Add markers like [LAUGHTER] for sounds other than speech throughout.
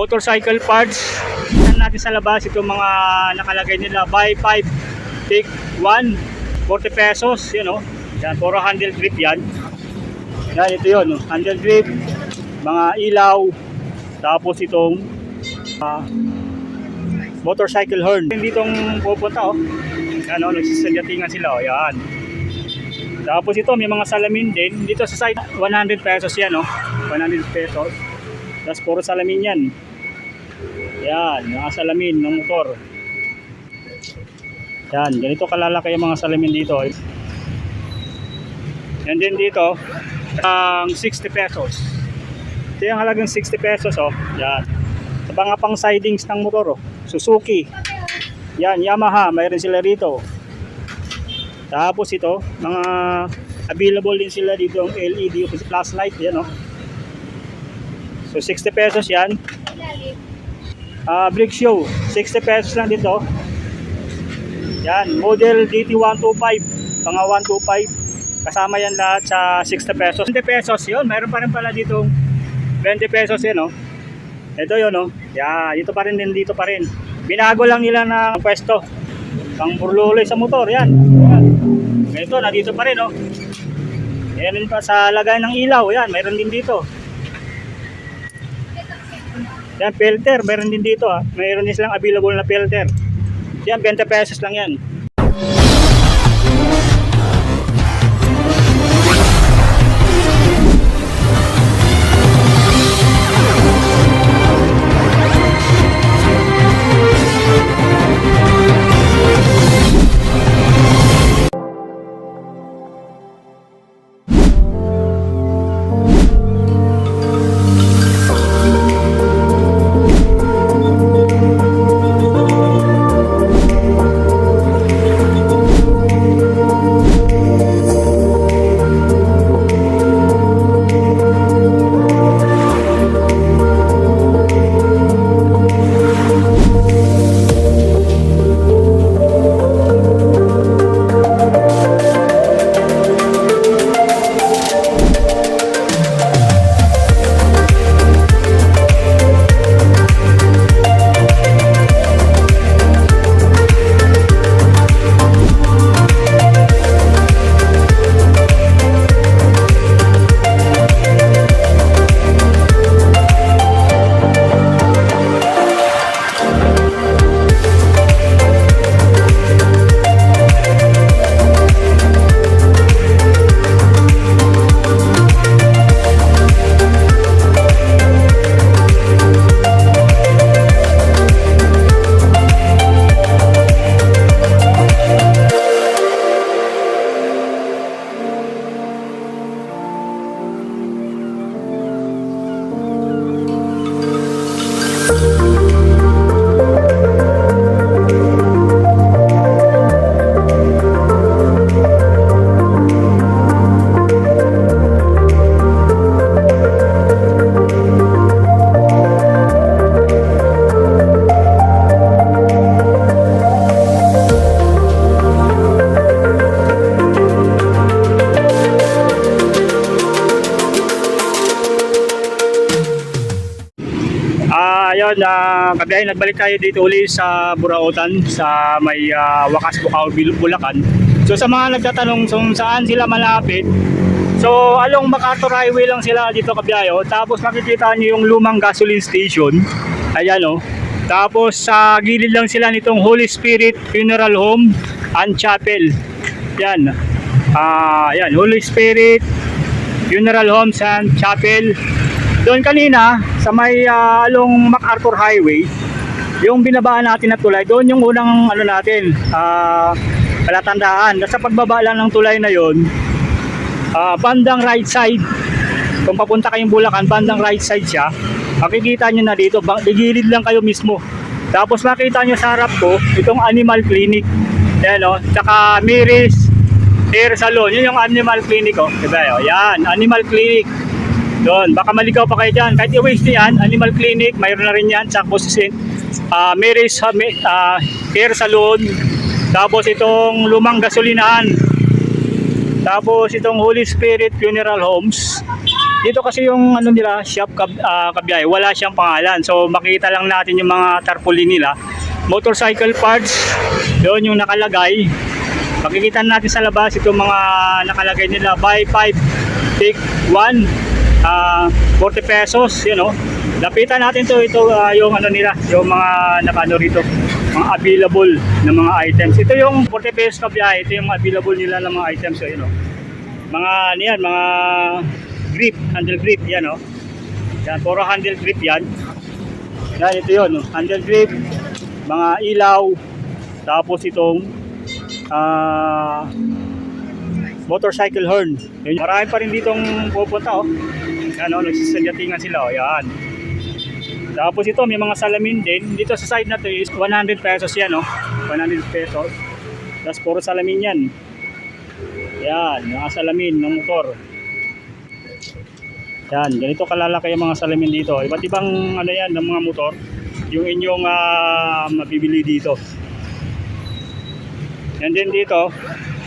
motorcycle parts. Tignan natin sa labas itong mga nakalagay nila. Buy 5, take 1, 40 pesos. Yun o. Yan, puro handle grip yan. Yan, ito yun. oh. Handle grip, mga ilaw, tapos itong ah, motorcycle horn. Hindi itong pupunta oh. Yan o, nagsisadatingan sila oh. Yan. Tapos ito, may mga salamin din. Dito sa side, 100 pesos yan, no? 100 pesos. Tapos puro salamin yan. Yan, mga salamin ng motor. Yan, ganito kalalaki yung mga salamin dito. Yan din dito, ang 60 pesos. Ito yung halagang 60 pesos, oh. Yan. Sa mga pang sidings ng motor, oh. Suzuki. Yan, Yamaha, mayroon sila rito. Tapos ito, mga available din sila dito ang LED flashlight, yan oh. So 60 pesos yan. Ah, brick show, 60 pesos lang dito. Yan, model DT125, mga 125. Kasama yan lahat sa 60 pesos. 20 pesos yun, mayroon pa rin pala dito 20 pesos yan oh. Ito yun oh. Yan, dito pa rin din dito pa rin. Binago lang nila ng pwesto. Pang burluloy sa motor, yan. yan. Ito, nandito pa rin, oh. Meron pa sa lagay ng ilaw, yan. Meron din dito. Yan, filter, meron din dito, ah. Meron din silang available na filter. Yan, 20 pesos lang yan. Ah, yun, uh, kabiyahe nagbalik tayo dito uli sa Burautan sa may ah, Wakas Bukaw, Bil- Bulacan. So sa mga nagtatanong kung saan sila malapit, so along MacArthur Highway lang sila dito kabiyayo. Tapos makikita niyo yung lumang gasoline station. Ayan oh. Tapos sa gilid lang sila nitong Holy Spirit Funeral Home and Chapel. Yan. Ah, yan, Holy Spirit Funeral Homes and Chapel. Doon kanina, sa may ah, along MacArthur Highway, yung binabaan natin na tulay, doon yung unang ano natin, ah, palatandaan. Sa pagbaba lang ng tulay na yon, ah, bandang right side, kung papunta kayong Bulacan, bandang right side siya, makikita nyo na dito, digilid lang kayo mismo. Tapos makita nyo sa harap ko, itong animal clinic. Yan o, tsaka Miris Hair Salon, yun yung animal clinic oh. Diba yun? Yan, animal clinic. Doon, baka maligaw pa kayo dyan. Kahit i-waste yan, animal clinic, mayroon na rin yan. Tsaka si uh, Mary's uh, Hair Salon. Tapos itong lumang gasolinahan. Tapos itong Holy Spirit Funeral Homes. dito kasi yung ano nila, shop kab, ah, kabiyay, wala siyang pangalan. So makita lang natin yung mga tarpaulin nila. Motorcycle parts, doon yung nakalagay. Makikita natin sa labas itong mga nakalagay nila. Buy 5, take 1, ah 40 pesos, you know. Lapitan natin to ito ah, yung ano nila, yung mga nakano rito, mga available na mga items. Ito yung 40 pesos kabiyay, ito yung available nila ng mga items, so, you know. Mga ano yan, mga grip, handle grip, yan oh. Yan, puro handle grip yan. Yan, ito yun, oh. handle grip, mga ilaw, tapos itong ah motorcycle horn. Yun, marami pa rin ditong pupunta oh. Yan oh, nagsisadyatingan sila oh, yan. Tapos ito, may mga salamin din. Dito sa side na to is 100 pesos yan oh. 100 pesos. Tapos puro salamin yan. Yan, mga salamin ng motor. Yan, ganito kalalaki yung mga salamin dito. Iba't ibang ano yan ng mga motor. Yung inyong ah, mabibili dito. Yan din dito.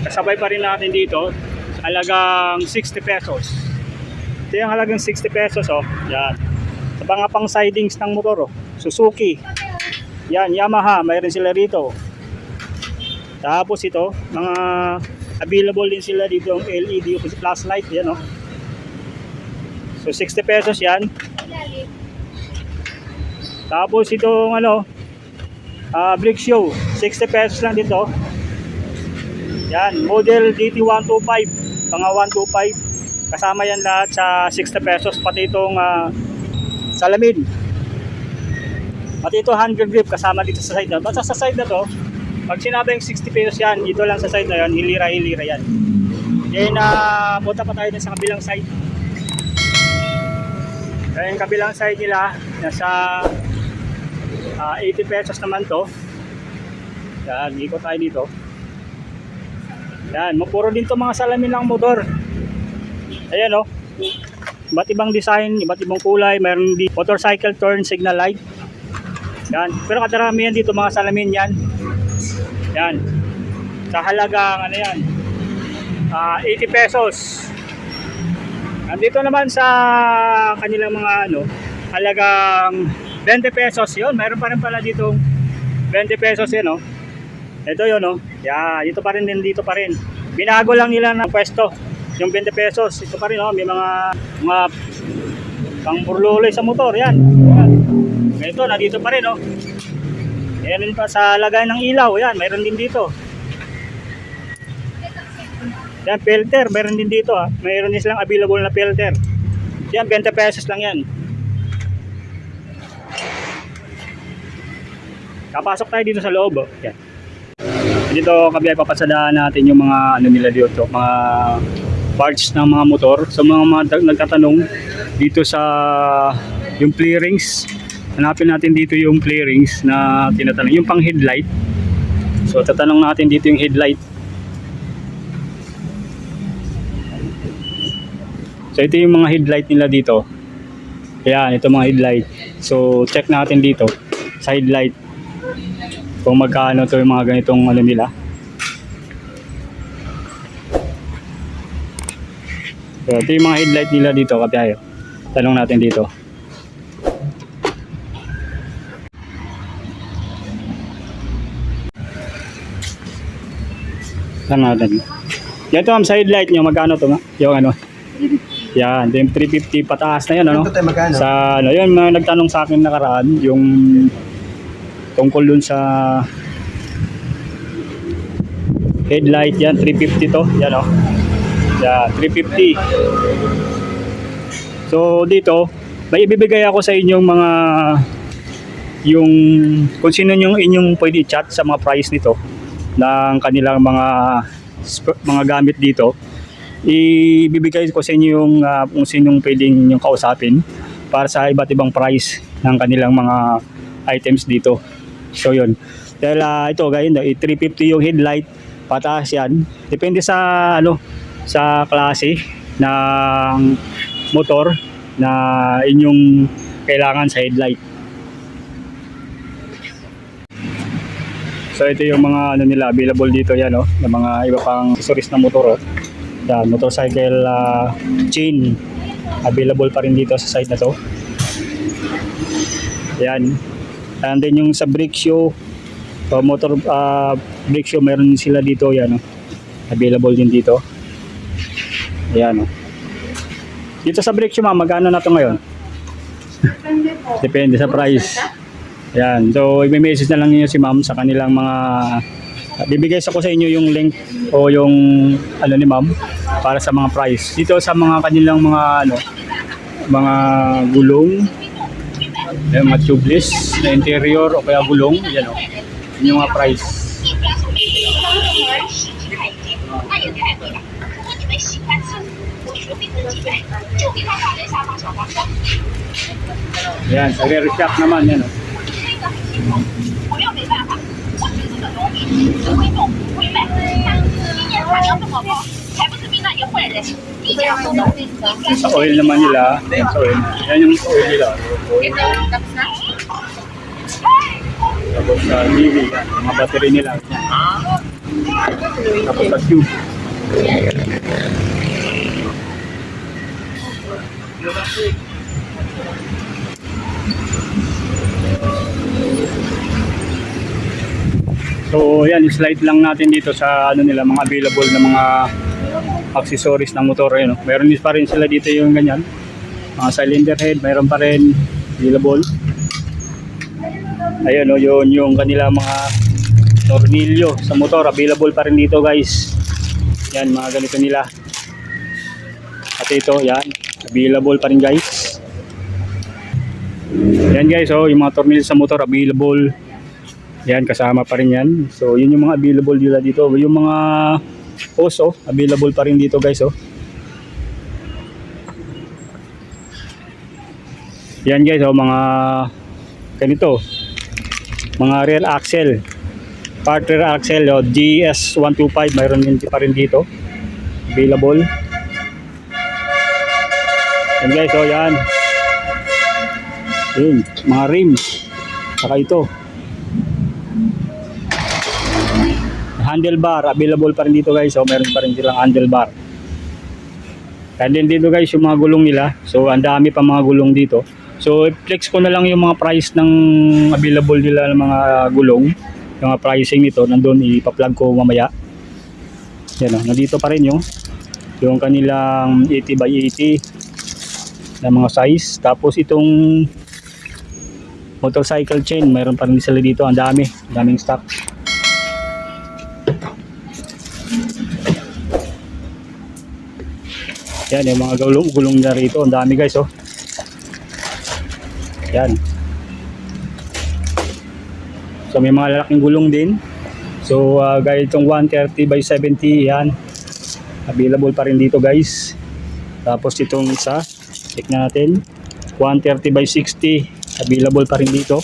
Kasabay pa rin natin dito. Halagang 60 pesos. Ito yung halagang 60 pesos oh. Yan. Sa mga pang sidings ng motor oh. Suzuki. Yan, Yamaha. Mayroon sila rito. Tapos ito, mga available din sila dito yung LED flashlight. Yan oh. So 60 pesos yan. Tapos itong ano, ah brick show, 60 pesos lang dito. Yan, model DT125, mga 125. Kasama yan lahat sa 60 pesos, pati itong ah, salamin. Pati ito 100 grip kasama dito sa side na. Basta sa side na to, pag sinabing 60 pesos yan, dito lang sa side na yan, hilira-hilira yan. Then, uh, punta pa tayo sa kabilang side. Kaya yung kabilang side nila, nasa ah, 80 pesos naman to. Yan, ikot tayo dito. Yan, mapuro din to mga salamin ng motor. Ayan oh. Iba't ibang design, iba't ibang kulay, mayroon di motorcycle turn signal light. Yan, pero kadarami yan dito mga salamin yan. Yan. Sa halagang ano yan? ah 80 pesos. Nandito naman sa kanilang mga ano, halagang 20 pesos yun. Mayroon pa rin pala dito 20 pesos yun, no? Ito yun, no? Yeah, dito pa rin din, dito pa rin. Binago lang nila ng pwesto. Yung 20 pesos, ito pa rin, no? May mga, mga pang burluloy sa motor, yan. yan. Ito, nandito pa rin, no? Meron pa sa lagay ng ilaw, yan. Mayroon din dito. Yan, filter, meron din dito, ah. Mayroon din silang available na filter. Yan, 20 pesos lang yan. Kapasok tayo dito sa loob, oh. Yan. Dito kami ay papasadaan natin yung mga ano nila dito, mga parts ng mga motor. Sa mga, mga tag- nagtatanong dito sa yung play rings. Hanapin natin dito yung rings na tinatanong, yung pang headlight. So tatanong natin dito yung headlight. So ito yung mga headlight nila dito. Ayan, ito mga headlight. So check natin dito sa headlight kung magkano to yung mga ganitong ano nila. So, ito yung mga headlight nila dito, kapihayo. Tanong natin dito. Tanong natin. Ito ang sa headlight nyo, magkano to? ma? Yung ano? Yan, yung 350 pataas na yun, ano? Sa ano, yun, mga nagtanong sa akin nakaraan, yung tungkol dun sa headlight yan, 350 to. Yan oh. Yan, 350. So dito, may ibibigay ako sa inyong mga yung kung sino yung inyong pwede chat sa mga price nito ng kanilang mga mga gamit dito ibibigay ko sa inyo yung ah, kung sinong pwedeng yung kausapin para sa iba't ibang price ng kanilang mga items dito. So yun. Dahil ah, ito eh, 350 yung headlight, pataas yan. Depende sa ano sa klase ng motor na inyong kailangan sa headlight. So ito yung mga ano nila available dito yan oh, ng mga iba pang accessories ng motor oh. Yan, motorcycle ah, chain. Available pa rin dito sa site na to. Yan. And then yung sa brake shoe, o motor uh, brake shoe, meron din sila dito. Yan. Oh. Available din dito. Ayan. Oh. Dito sa brake shoe, ma'am, magkano na to ngayon? Depende po. Depende sa price. Yan. So, i-message na lang niyo si ma'am sa kanilang mga bibigay sa ko sa inyo yung link o yung ano ni ma'am para sa mga price. Dito sa mga kanilang mga ano mga gulong eh, Ayan, mga tubeless na interior o kaya gulong. Ayan o. Oh. Yun yung mga price. Ayan, sa rear shock naman. Oh. Ayan o. Ayan sa oil naman nila. Sa oil yan yung oil nila. Oil. tapos sa DV yan, mga battery nila. Tapos sa tube. So yan, slide lang natin dito sa ano nila mga available na mga accessories ng motor ayun. Meron pa rin sila dito yung ganyan. Mga cylinder head, meron pa rin available. Ayun oh, yun yung kanila mga tornilyo sa motor available pa rin dito guys. Yan mga ganito nila. At ito, yan, available pa rin guys. Yan guys, oh, yung mga tornilyo sa motor available. Yan, kasama pa rin yan. So, yun yung mga available nila dito. Yung mga hose, oh, available pa rin dito guys, oh. Yan guys, oh, mga ganito. Mga rear axle. Part rear axle, oh, GS125, mayroon din pa rin dito. Available. Yan guys, oh, yan. Yun, mga rims. Saka ito. Handlebar available pa rin dito guys. So meron pa rin silang handlebar and then dito guys yung mga gulong nila. So ang dami pa mga gulong dito. So i-flex ko na lang yung mga price ng available nila ng mga gulong. Yung mga pricing nito nandun ipa-plug ko mamaya. Yan o nandito pa rin yung yung kanilang 80 by 80 na mga size. Tapos itong motorcycle chain mayroon pa rin sila dito. Ang dami. Daming stock Yan, yung mga gulong, gulong na rito. Ang dami guys, oh. Yan. So, may mga lalaking gulong din. So, uh, gaya itong 130 by 70, yan. Available pa rin dito guys. Tapos itong isa, check na natin. 130 by 60, available pa rin dito.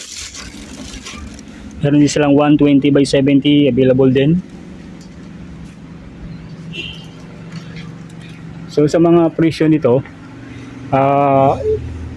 Meron din silang 120 by 70, available din. So sa mga presyo nito, ah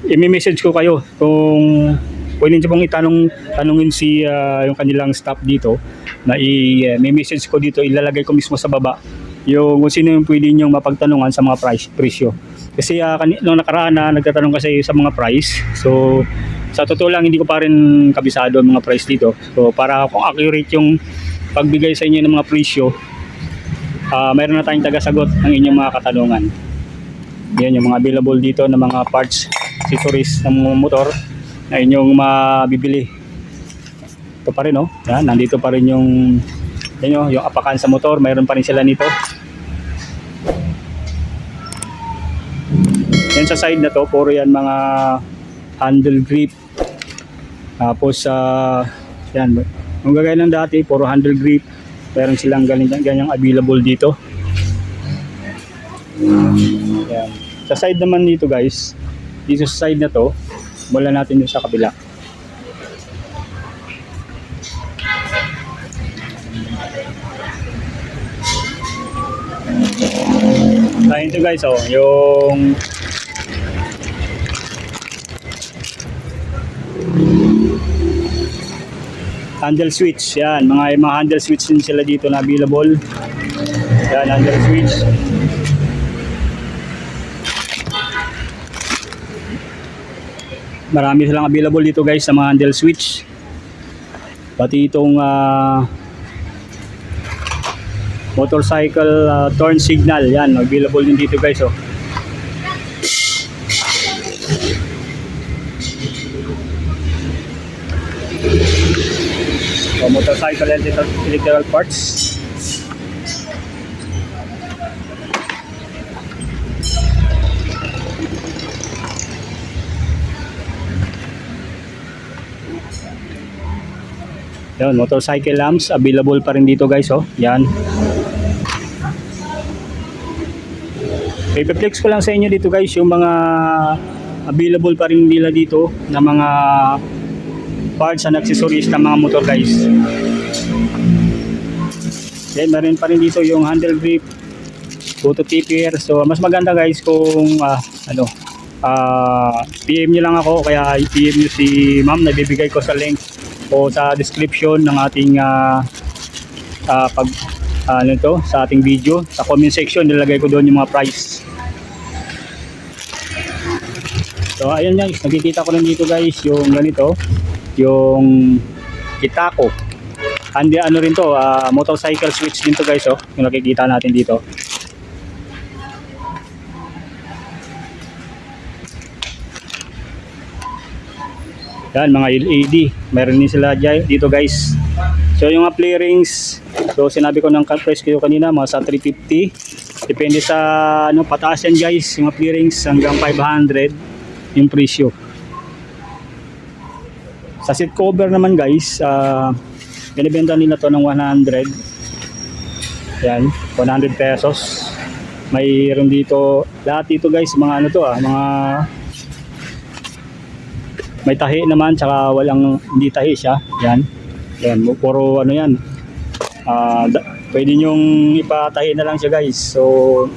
i-message ko kayo kung pwede niyo pong itanong tanungin si ah, yung kanilang staff dito na i-message ko dito, ilalagay ko mismo sa baba yung kung sino yung pwede niyong mapagtanungan sa mga price presyo. Kasi uh, nung nakaraan na nagtatanong kasi sa mga price. So sa totoo lang hindi ko pa rin kabisado ang mga price dito. So para kung accurate yung pagbigay sa inyo ng mga presyo, ah mayroon na tayong tagasagot ng inyong mga katanungan. Yan yung mga available dito ng mga parts, accessories ng mga motor na inyong mabibili. Ito pa rin oh. Yan, nandito pa rin yung yan oh, yung apakan sa motor, mayroon pa rin sila nito. Yan sa side na to, puro yan mga handle grip. Tapos sa yan, kung gagaya ng dati, puro handle grip. Meron silang ganyan, ganyang available dito. Yan. Sa side naman dito guys, dito sa side na to, wala natin yung sa kabila. Ayun ito guys, oh, yung handle switch. Yan, mga mga handle switch din sila dito na available. Yan, handle switch. marami silang available dito guys sa mga handle switch. Pati itong ah, motorcycle ah, turn signal. Yan, available din dito guys. Oh. Motorcycle electrical, electrical parts. Yan, motorcycle lamps available pa rin dito guys, oh. Yan. Ipiplex ko lang sa inyo dito guys yung mga available pa rin nila dito na mga parts and accessories ng mga motor guys. Then meron pa rin dito yung handle grip, photo tipper. So mas maganda guys kung ah, ano ah, PM nyo lang ako kaya PM nyo si ma'am na bibigay ko sa link o sa description ng ating ah, ah, pag ano to sa ating video. Sa comment section nilagay ko doon yung mga price. So ayun guys nakikita ko rin dito guys yung ganito yung Kitako Andi ano rin to ah, motorcycle switch din to guys oh yung nakikita natin dito Yan, mga LED. Meron din sila dito guys. So yung mga play rings, so sinabi ko ng price ko kanina, mga sa 350. Depende sa ano, pataas yan guys, yung mga play rings hanggang 500 yung presyo. Sa seat cover naman guys, ah binibenta nila to ng 100. Yan, 100 pesos. Mayroon dito, lahat dito guys, mga ano to ah, mga may tahi naman tsaka walang hindi tahi siya. Yan yan puro ano yan. Ah, da- pwede nyong ipatahi na lang siya guys. So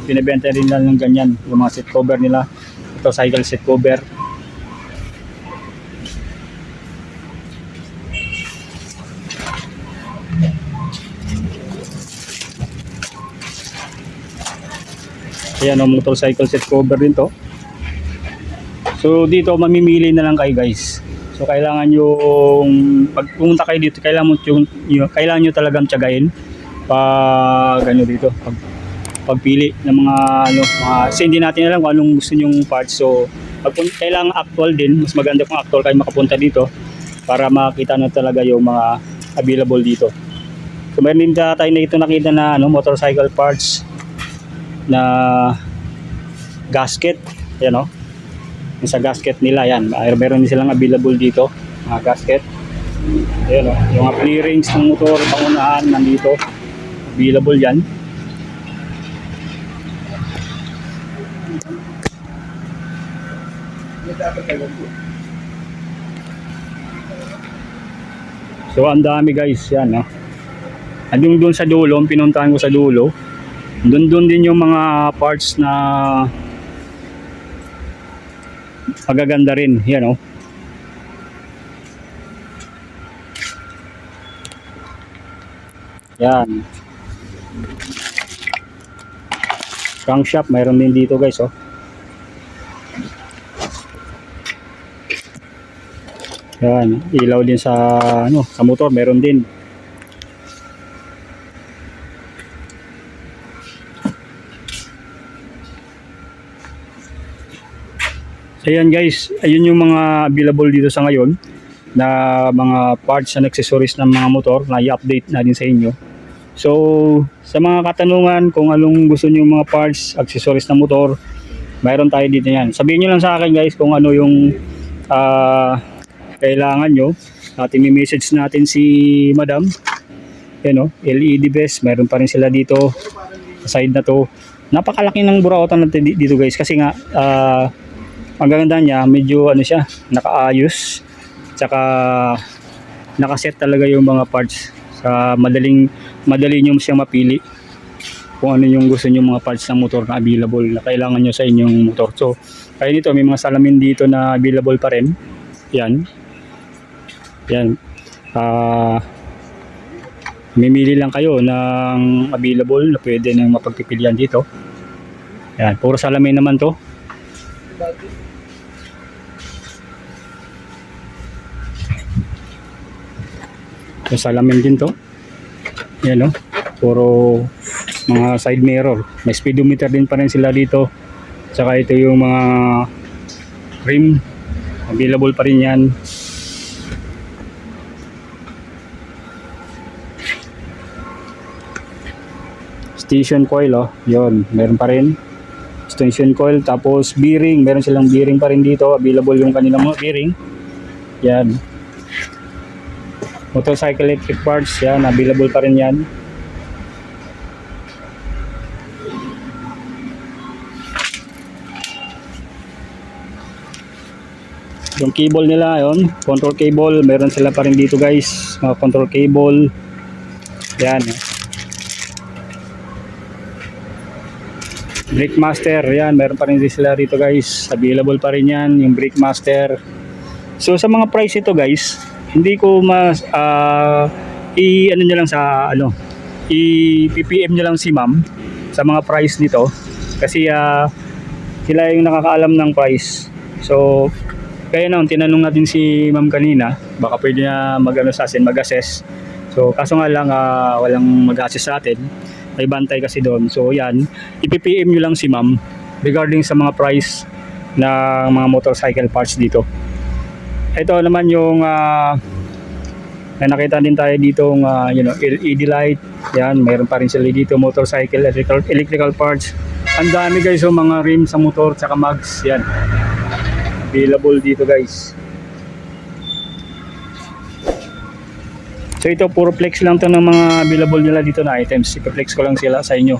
binibenta rin lang ng ganyan yung mga seat cover nila. Ito cycle seat cover Ayan o, motorcycle seat cover din to. So dito mamimili na lang kayo guys. So kailangan yung pag pumunta kayo dito, kailangan yung, yung kailangan niyo talagang tiyagain pag ano dito, pag pagpili ng mga ano, mga kasi hindi natin alam kung anong gusto nyong parts. So pag kailangan actual din, mas maganda kung actual kayo makapunta dito para makita na talaga yung mga available dito. So meron din tayo na ito nakita na ano, motorcycle parts na gasket, yan o yung sa gasket nila yan meron din silang available dito mga gasket. Ayun o yung mga clearings ng motor pangunahan nandito. Available yan. So ang dami guys yan o andun doon sa dulo pinuntahan ko sa dulo doon doon din yung mga parts na magaganda rin. Yan oh. Yan. Crankshaft mayroon din dito guys oh. Yan ilaw din sa ano sa motor meron din So yan guys, ayun yung mga available dito sa ngayon na mga parts and accessories ng mga motor na i-update natin sa inyo. So, sa mga katanungan kung anong gusto niyo mga parts, accessories ng motor, mayroon tayo dito yan. Sabihin niyo lang sa akin guys kung ano yung ah, kailangan nyo. At i-message natin si Madam. Yan o, LED best, mayroon pa rin sila dito sa side na to. Napakalaki ng burautan natin di- dito guys kasi nga ah, ang ganda niya, medyo ano siya, nakaayos. Tsaka nakaset talaga yung mga parts sa madaling madali nyo siyang mapili kung ano yung gusto nyo mga parts ng motor na available na kailangan nyo sa inyong motor. So, kaya nito may mga salamin dito na available pa rin. Yan. Yan. Ah Mimili lang kayo ng available na pwede nang mapagpipilian dito. Yan, puro salamin naman to. So, salamin din to. Yan o. Puro mga side mirror. May speedometer din pa rin sila dito. Tsaka ito yung mga rim. Available pa rin yan. Station coil oh. Yun, meron pa rin. Station coil tapos bearing, meron silang bearing pa rin dito. Available yung kanilang mga bearing. Yan. Motorcycle electric parts, yan, available pa rin yan. Yung cable nila, yon control cable, meron sila pa rin dito guys, mga control cable. Yan. Brake Master, yan, meron pa rin sila rito guys. Available pa rin yan, yung Brake Master. So sa mga price ito guys, hindi ko mas ah, i ano niyo lang sa ano, i PPM niyo lang si Ma'am sa mga price nito kasi ah, sila yung nakakaalam ng price. So kaya noon tinanong natin si Ma'am kanina, baka pwede na mag-ano sa atin, mag-assess. So kaso nga lang ah, walang mag-assess sa atin. May bantay kasi doon. So yan, i-PPM niyo lang si Ma'am regarding sa mga price ng mga motorcycle parts dito. Ito naman yung ah, na nakita din tayo dito uh, you know, LED light. Yan, mayroon pa rin sila dito motorcycle electrical, electrical parts. Ang dami guys yung mga rim sa motor tsaka mags. Yan. Available dito guys. So ito puro flex lang to ng mga available nila dito na items. Ipa-flex ko lang sila sa inyo.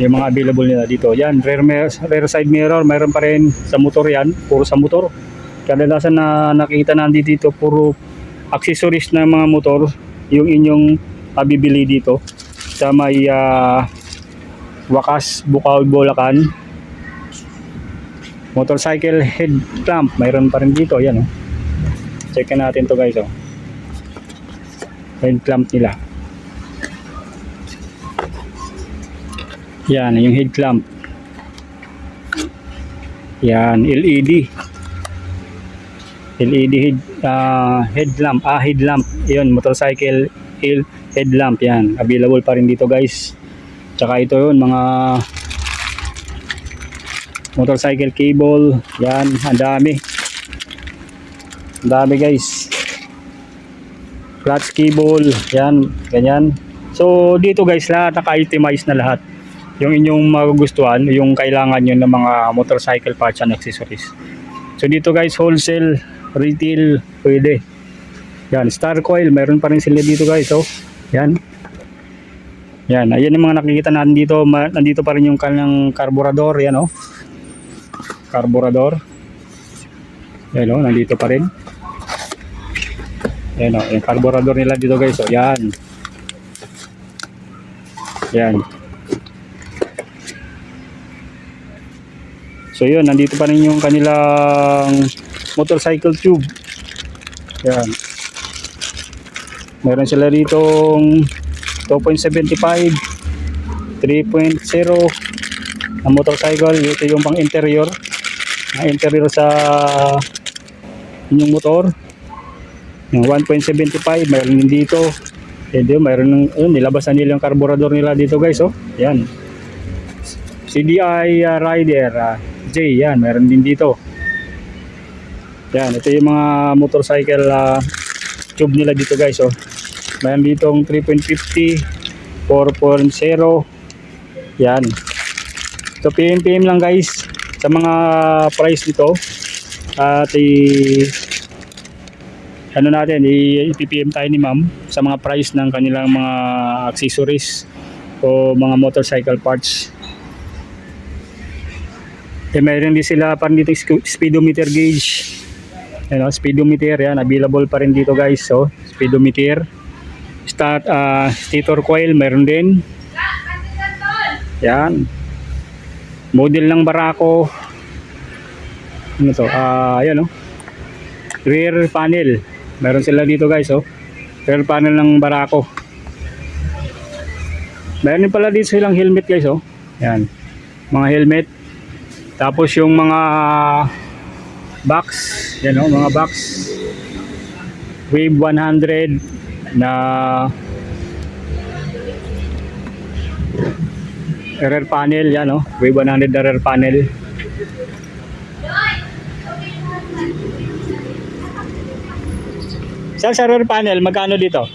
Yung mga available nila dito. Yan, rear, rear side mirror, mayroon pa rin sa motor yan. Puro sa motor. Kadalasan na nakikita natin dito puro accessories ng mga motor yung inyong mabibili dito sa may ah, Wakas, Bukaw, Bulacan. Motorcycle head clamp, mayroon pa rin dito, yan oh. Check natin to guys oh. Head clamp nila. Yan, yung head clamp. Yan, LED. LED head, ah, headlamp, ah headlamp, yun, motorcycle il- headlamp, yan, available pa rin dito guys. Tsaka ito yun, mga motorcycle cable, yan, ang dami. Ang dami guys. Clutch cable, yan, ganyan. So dito guys, lahat naka-itemize na lahat. Yung inyong magugustuhan, yung kailangan nyo ng mga motorcycle parts and accessories. So dito guys, wholesale, retail, pwede. Yan, Star Coil, meron pa rin sila dito guys, oh. Yan. Yan, ayan yung mga nakikita natin dito. Ma- nandito pa rin yung kanilang carburetor, yan oh. Carburetor. Yan oh, nandito pa rin. Yan oh, yung carburetor nila dito guys, oh. Yan. Yan. So yun, nandito pa rin yung kanilang motorcycle tube. Yan. Meron sila ditong 2.75 3.0 na motorcycle. Ito yung pang interior. Na interior sa inyong motor. Yung 1.75 meron din dito. And yun, mayroon ng, yun, nilabas na nila yung carburetor nila dito guys. Oh. Yan. CDI uh, Rider uh, J, yan, meron din dito. Yan, ito yung mga motorcycle uh, tube nila dito guys. Oh. Mayroon ditong 3.50, 4.0. Yan. So PM PM lang guys sa mga price nito. At i ano natin, i-PPM tayo ni ma'am sa mga price ng kanilang mga accessories o mga motorcycle parts. Eh, mayroon din sila parang dito speedometer gauge. Ano, speedometer yan, available pa rin dito guys. So, speedometer. Start, ah, stator coil, meron din. Yan. Model ng Barako. Ano to? Ah, yan oh. Rear panel. Meron sila dito guys oh. Rear panel ng Barako. Meron din pala dito silang helmet guys oh. Yan. Mga helmet. Tapos yung mga box, yan o, mga box. Wave 100, na rear panel yan no wave 100 na rear panel sa sa rear panel magkano dito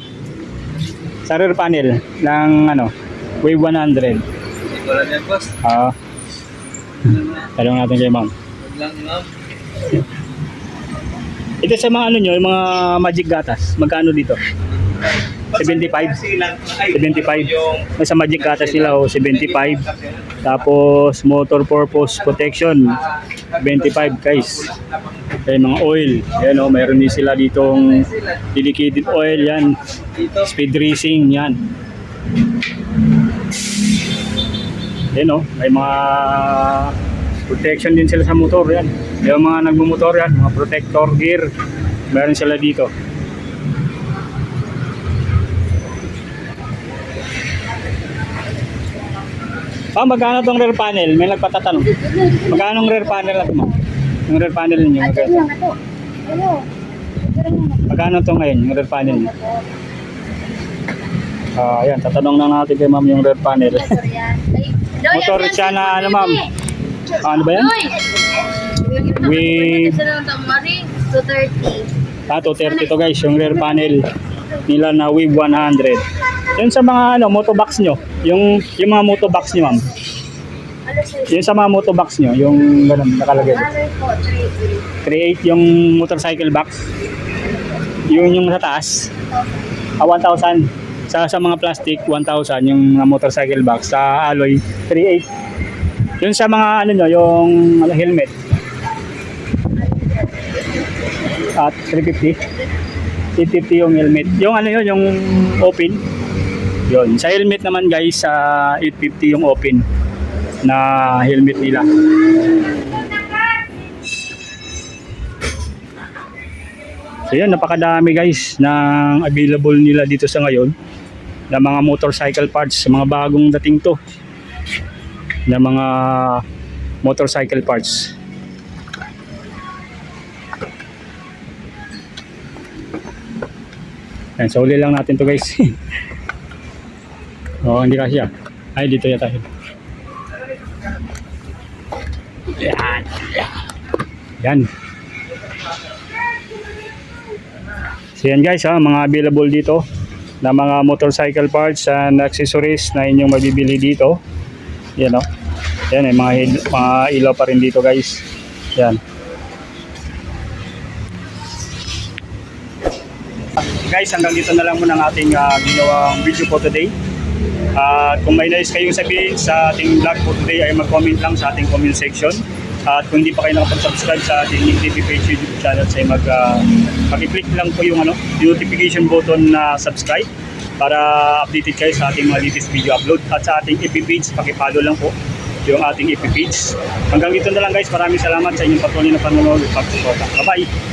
sa rear panel ng ano wave 100 Wala niya, boss. ah tanong natin kay ma'am Wag lang, ma'am. Ito sa mga ano nyo yung mga magic gatas magkano dito? 75 75 Nasa Magic Gatas sila oh, 75 Tapos motor purpose protection 25 guys. Ayan mga oil Ayan oh, mayroon din sila ditong dedicated oil yan. Speed racing yan. Ayan oh, may mga protection din sila sa motor yan Yung mga nagmumotor yan, mga protector gear Meron sila dito Ah, magkano tong rear panel? May nagpatatanong. Magkano ang rear panel natin mo? Yung rear panel niyo, magkano? Ano? Na. Magkano to ngayon, yung rear panel niyo? Ah, ayan, tatanong na natin kay ma'am yung rear panel. Motor [LAUGHS] siya na ano, ma'am? Ah, ano ba yan? Wave. Isa lang itong Mari, 230. Ah, 230 to guys, yung rear panel nila na Wave 100. Yun sa mga ano, motobox nyo, yung, yung mga motobox nyo ma'am. Yung sa mga motobox nyo, yung ganun, nakalagay. doon. Ano po? 3 create yung motorcycle box yun yung sa taas ah, 1,000 sa, sa mga plastic 1,000 yung mga motorcycle box sa alloy 3,800 yun sa mga ano nyo yung ano, helmet. At 350 850 yung helmet. Yung ano yun yung open. Yun. Sa helmet naman guys sa 850 yung open na helmet nila. So yan, napakadami guys ng available nila dito sa ngayon na mga motorcycle parts, mga bagong dating to na mga motorcycle parts. Yan, so uli lang natin to guys. [LAUGHS] oh, hindi kasi ah. Ay, dito yata. Yan. Yan. So yan guys, ha, mga available dito na mga motorcycle parts and accessories na inyong mabibili dito. Yan o. Yan eh, mga, mga ilaw pa rin dito guys. Yan. Guys, hanggang dito na lang muna ang ating ah, ginawang video for today. At kung may nais kayong sabihin sa ating vlog for today ay mag-comment lang sa ating comment section. At kung hindi pa kayo nakapag-subscribe sa ating TV page YouTube channel, ay mag, uh, click lang po yung ano, notification button na subscribe para updated kayo sa ating mga latest video upload. At sa ating FB page, pakipalo lang po yung ating FB page. Hanggang dito na lang guys, maraming salamat sa inyong patuloy na panonood at pagsuporta. Bye-bye!